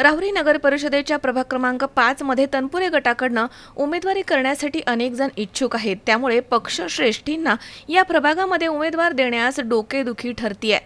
राहुरी नगर परिषदेच्या प्रभाग क्रमांक पाच मध्ये तनपुरे गटाकडनं उमेदवारी करण्यासाठी अनेक जण इच्छुक आहेत. त्यामुळे पक्षश्रेष्ठींना या प्रभागामध्ये उमेदवार देण्यास डोकेदुखी ठरतीये.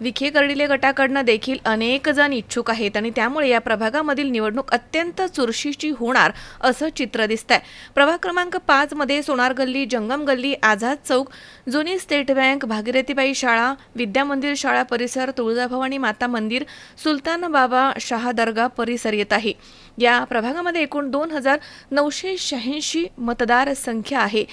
विखे कर्डिले गटाकडनं देखील अनेक जण इच्छुक आहेत आणि त्यामुळे या प्रभागामधील निवडणूक अत्यंत चुरशीची होणार असं चित्र दिसतंय. प्रभाग क्रमांक पाच मध्ये सोनार गल्ली जंगम गल्ली आझाद चौक जुनी स्टेट बँक भागीरथीबाई शाळा विद्या मंदिर शाळा परिसर तुळजाभवानी माता मंदिर सुलतान बाबा शाह दर्गा परिसर येत आहे. या प्रभागामध्ये एकूण दोन हजार नऊशे शहाऐंशी मतदार संख्या आहे.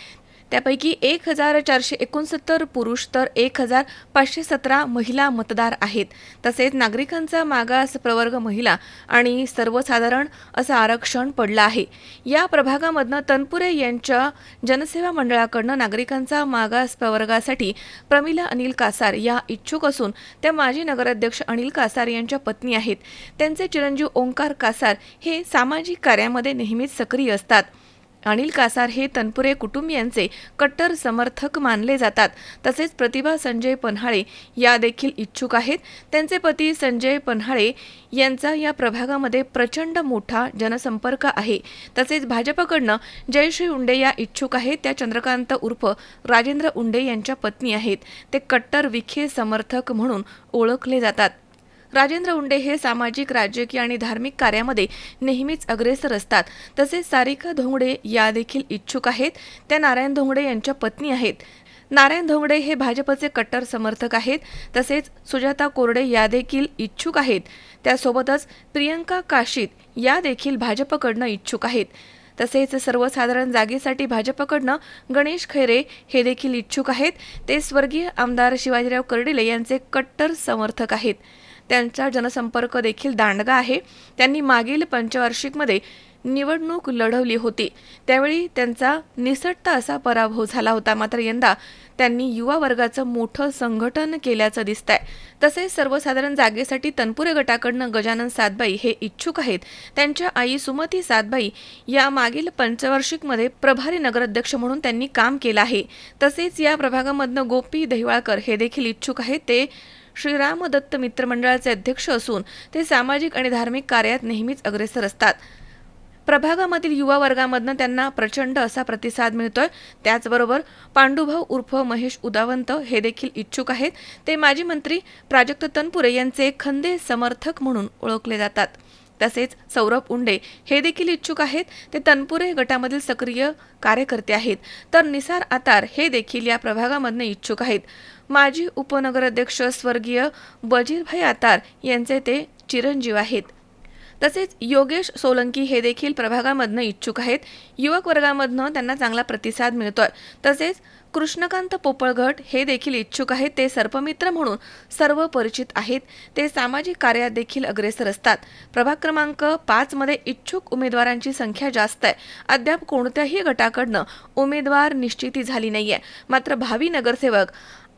त्यापैकी एक हजार चारशे एकोणसत्तर पुरुष तर एक हजार पाचशे सतरा महिला मतदार आहेत. तसेच नागरिकांचा मागास प्रवर्ग महिला आणि सर्वसाधारण असं आरक्षण पडलं आहे. या प्रभागामधनं तनपुरे यांच्या जनसेवा मंडळाकडनं नागरिकांचा मागास प्रवर्गासाठी प्रमिला अनिल कासार या इच्छुक असून त्या माजी नगराध्यक्ष अनिल कासार यांच्या पत्नी आहेत. त्यांचे चिरंजीव ओंकार कासार हे सामाजिक कार्यामध्ये नेहमीच सक्रिय असतात. अनिल कासार हे तनपुरे कुटुंबियांचे कट्टर समर्थक मानले जातात. तसेच प्रतिभा संजय पन्हाळे या देखील इच्छुक आहेत. त्यांचे पती संजय पन्हाळे यांचा या प्रभागामध्ये प्रचंड मोठा जनसंपर्क आहे. तसेच भाजपकडनं जयश्री उंडे या इच्छुक आहेत. त्या चंद्रकांत उर्फ राजेंद्र उंडे यांच्या पत्नी आहेत. ते कट्टर विखे समर्थक म्हणून ओळखले जातात. राजेंद्र उंडे हे सामाजिक राजकीय आणि धार्मिक कार्यामध्ये नेहमीच अग्रेसर असतात. तसेच सारिका धोंगडे या देखील इच्छुक आहेत. त्या नारायण धोंगडे यांच्या पत्नी आहेत. नारायण धोंगडे हे भाजपचे कट्टर समर्थक आहेत. तसेच सुजाता कोरडे या देखील इच्छुक आहेत. त्यासोबतच प्रियंका काशीत या देखील भाजपकडनं इच्छुक आहेत. तसेच सर्वसाधारण जागेसाठी भाजपकडनं गणेश खैरे हे देखील इच्छुक आहेत. ते स्वर्गीय आमदार शिवाजीराव कर्डिले यांचे कट्टर समर्थक आहेत. त्यांचा जनसंपर्क देखील दांडगा आहे. त्यांनी मागील पंचवार्षिकमध्ये निवडणूक लढवली होती. त्यावेळी त्यांचा निसटता असा पराभव झाला होता. मात्र यंदा त्यांनी युवा वर्गाचं मोठं संघटन केल्याचं दिसतंय. तसेच सर्वसाधारण जागेसाठी तनपुरे गटाकडनं गजानन सातबाई हे इच्छुक आहेत. त्यांच्या आई सुमती सातबाई या मागील पंचवार्षिकमध्ये प्रभारी नगराध्यक्ष म्हणून त्यांनी काम केलं आहे. तसेच या प्रभागामधनं गोपी दहिवाळकर हे देखील इच्छुक आहेत. ते श्रीराम दत्त मित्र मंडळाचे अध्यक्ष असून ते सामाजिक आणि धार्मिक कार्यात नेहमीच अग्रेसर असतात. प्रभागामधील युवा वर्गामधनं त्यांना प्रचंड असा प्रतिसाद मिळतोय. त्याचबरोबर पांडुभाऊ उर्फ महेश उदावंत हे देखील इच्छुक आहेत. ते माजी मंत्री प्राजक्त तनपुरे यांचे खंदे समर्थक म्हणून ओळखले जातात. तसेच सौरभ उंडे हे देखील इच्छुक आहेत. ते तनपुरे गटामधील सक्रिय कार्यकर्ते आहेत. तर निसार आतार हे देखील या प्रभागामधनं इच्छुक आहेत. माजी उपनगराध्यक्ष स्वर्गीय बजीरभाई आतार यांचे ते चिरंजीव आहेत. तसेच योगेश सोलंकी हे देखील प्रभागामधनं इच्छुक आहेत. युवक वर्गामधनं त्यांना चांगला प्रतिसाद मिळतोय. तसेच कृष्णकांत पोपळघट हे देखील इच्छुक आहेत. ते सर्पमित्र म्हणून सर्व परिचित आहेत. ते सामाजिक कार्यात देखील अग्रेसर असतात. प्रभाग क्रमांक पाचमध्ये इच्छुक उमेदवारांची संख्या जास्त आहे. अद्याप कोणत्याही गटाकडनं उमेदवार निश्चिती झाली नाहीये. मात्र भावी नगरसेवक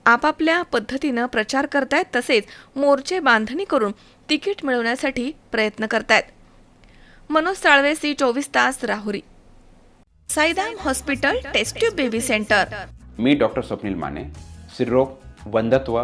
आपापल्या पद्धतीनं प्रचार करतायत तसेच मोर्चे बांधणी करून तिकीट मिळवण्यासाठी प्रयत्न करतायत. मनोज साळवे सी चोवीस तास Rahuri. Saidam hospital test baby centre. मी डॉक्टर स्वप्नील माने सिरोग वंधत्व